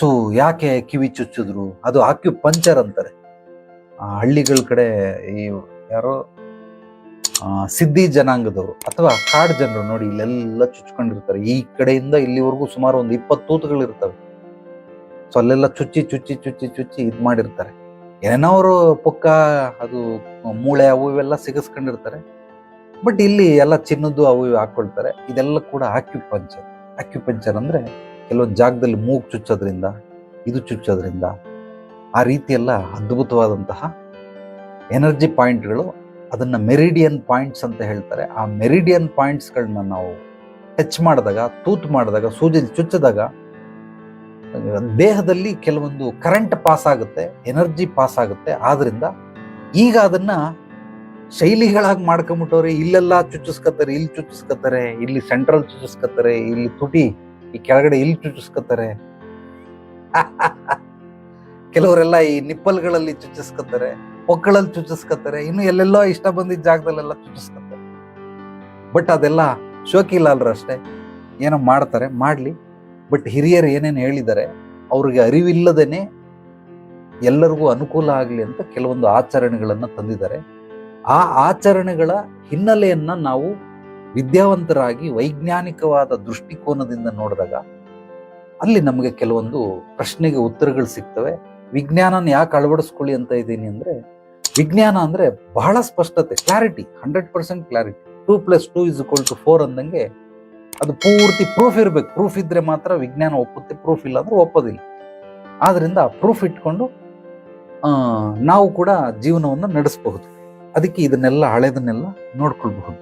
So, ಯಾಕೆ ಕಿವಿ ಚುಚ್ಚಿದ್ರು? ಅದು ಆಕ್ಯು puncture ಅಂತಾರೆ. ಆ ಹಳ್ಳಿಗಳ ಕಡೆ ಈ ಯಾರೋ ಸಿದ್ಧಿ ಜನಾಂಗದವರು ಅಥವಾ ಕಾಡ್ ಜನರು ನೋಡಿ ಇಲ್ಲೆಲ್ಲ ಚುಚ್ಕೊಂಡಿರ್ತಾರೆ. ಈ ಕಡೆಯಿಂದ ಇಲ್ಲಿವರೆಗೂ ಸುಮಾರು ಒಂದು ಇಪ್ಪತ್ತು ತೂತುಗಳು ಇರ್ತವೆ. ಸೊ, ಅಲ್ಲೆಲ್ಲ ಚುಚ್ಚಿ ಚುಚ್ಚಿ ಚುಚ್ಚಿ ಚುಚ್ಚಿ ಇದು ಮಾಡಿರ್ತಾರೆ. ಏನೋ ಅವರು ಪುಕ್ಕ ಅದು ಮೂಳೆ ಅವು ಇವೆಲ್ಲ ಸಿಗಿಸ್ಕೊಂಡಿರ್ತಾರೆ. ಬಟ್ ಇಲ್ಲಿ ಎಲ್ಲ ಚಿನ್ನದ್ದು ಅವು ಇವು ಹಾಕೊಳ್ತಾರೆ. ಇದೆಲ್ಲ ಕೂಡ ಆಕ್ಯುಪಂಚರ್ ಆಕ್ಯುಪಂಚರ್ ಅಂದ್ರೆ ಕೆಲವೊಂದು ಜಾಗದಲ್ಲಿ ಮೂಗು ಚುಚ್ಚೋದ್ರಿಂದ, ಇದು ಚುಚ್ಚೋದ್ರಿಂದ ಆ ರೀತಿಯೆಲ್ಲ ಅದ್ಭುತವಾದಂತಹ ಎನರ್ಜಿ ಪಾಯಿಂಟ್ಗಳು ಅದನ್ನು ಮೆರಿಡಿಯನ್ ಪಾಯಿಂಟ್ಸ್ ಅಂತ ಹೇಳ್ತಾರೆ. ಆ ಮೆರಿಡಿಯನ್ ಪಾಯಿಂಟ್ಸ್ಗಳನ್ನ ನಾವು ಟಚ್ ಮಾಡಿದಾಗ, ತೂತು ಮಾಡಿದಾಗ ಸೂಜಿ ಚುಚ್ಚಿದಾಗ, ದೇಹದಲ್ಲಿ ಕೆಲವೊಂದು ಕರೆಂಟ್ ಪಾಸ್ ಆಗುತ್ತೆ, ಎನರ್ಜಿ ಪಾಸ್ ಆಗುತ್ತೆ. ಆದ್ರಿಂದ ಈಗ ಅದನ್ನ ಶೈಲಿಗಳಾಗಿ ಮಾಡ್ಕೊಂಬಿಟ್ಟವ್ರೆ, ಇಲ್ಲೆಲ್ಲ ಚುಚ್ಚಿಸ್ಕತ್ತಾರೆ, ಇಲ್ಲಿ ಚುಚ್ಚಿಸ್ಕತ್ತಾರೆ, ಇಲ್ಲಿ ಸೆಂಟ್ರಲ್ ಚುಚ್ಚಿಸ್ಕತ್ತಾರೆ, ಇಲ್ಲಿ ತುಟಿ ಈ ಕೆಳಗಡೆ ಇಲ್ಲಿ ಚುಚ್ಚಿಸ್ಕೊತಾರೆ. ಕೆಲವರೆಲ್ಲ ಈ ನಿಪ್ಪಲ್ಗಳಲ್ಲಿ ಚುಚ್ಚಿಸ್ಕೊತಾರೆ ಹೊಕ್ಕಳಲ್ಲಿ ಚುಚ್ಚಿಸ್ಕೊತಾರೆ, ಇನ್ನು ಎಲ್ಲೆಲ್ಲೋ ಇಷ್ಟ ಬಂದಿದ್ದ ಜಾಗದಲ್ಲೆಲ್ಲ ಚುಚ್ಚಿಸ್ಕೊತಾರೆ. ಬಟ್ ಅದೆಲ್ಲ ಶೋಕಿಲಾಲ್ರು ಅಷ್ಟೇ, ಏನೋ ಮಾಡ್ತಾರೆ, ಮಾಡ್ಲಿ. ಬಟ್ ಹಿರಿಯರು ಏನೇನು ಹೇಳಿದ್ದಾರೆ, ಅವ್ರಿಗೆ ಅರಿವಿಲ್ಲದೇನೆ ಎಲ್ಲರಿಗೂ ಅನುಕೂಲ ಆಗಲಿ ಅಂತ ಕೆಲವೊಂದು ಆಚರಣೆಗಳನ್ನು ತಂದಿದ್ದಾರೆ. ಆ ಆಚರಣೆಗಳ ಹಿನ್ನೆಲೆಯನ್ನು ನಾವು ವಿದ್ಯಾವಂತರಾಗಿ ವೈಜ್ಞಾನಿಕವಾದ ದೃಷ್ಟಿಕೋನದಿಂದ ನೋಡಿದಾಗ ಅಲ್ಲಿ ನಮಗೆ ಕೆಲವೊಂದು ಪ್ರಶ್ನೆಗೆ ಉತ್ತರಗಳು ಸಿಗ್ತವೆ. ವಿಜ್ಞಾನನ ಯಾಕೆ ಅಳವಡಿಸ್ಕೊಳ್ಳಿ ಅಂತ ಇದ್ದೀನಿ ಅಂದರೆ, ವಿಜ್ಞಾನ ಅಂದರೆ ಬಹಳ ಸ್ಪಷ್ಟತೆ clarity hundred percent clarity two plus two is equal to four ಅಂದಂಗೆ ಅದು ಪೂರ್ತಿ ಪ್ರೂಫ್ ಇರಬೇಕು. ಪ್ರೂಫ್ ಇದ್ರೆ ಮಾತ್ರ ವಿಜ್ಞಾನ ಒಪ್ಪುತ್ತೆ ಪ್ರೂಫ್ ಇಲ್ಲ ಅಂದ್ರೆ ಒಪ್ಪೋದಿಲ್ಲ. ಆದ್ರಿಂದ ಪ್ರೂಫ್ ಇಟ್ಕೊಂಡು ನಾವು ಕೂಡ ಜೀವನವನ್ನು ನಡೆಸಬಹುದು. ಅದಕ್ಕೆ ಇದನ್ನೆಲ್ಲ ಹಳೆದನ್ನೆಲ್ಲ ನೋಡ್ಕೊಳ್ಬಹುದು.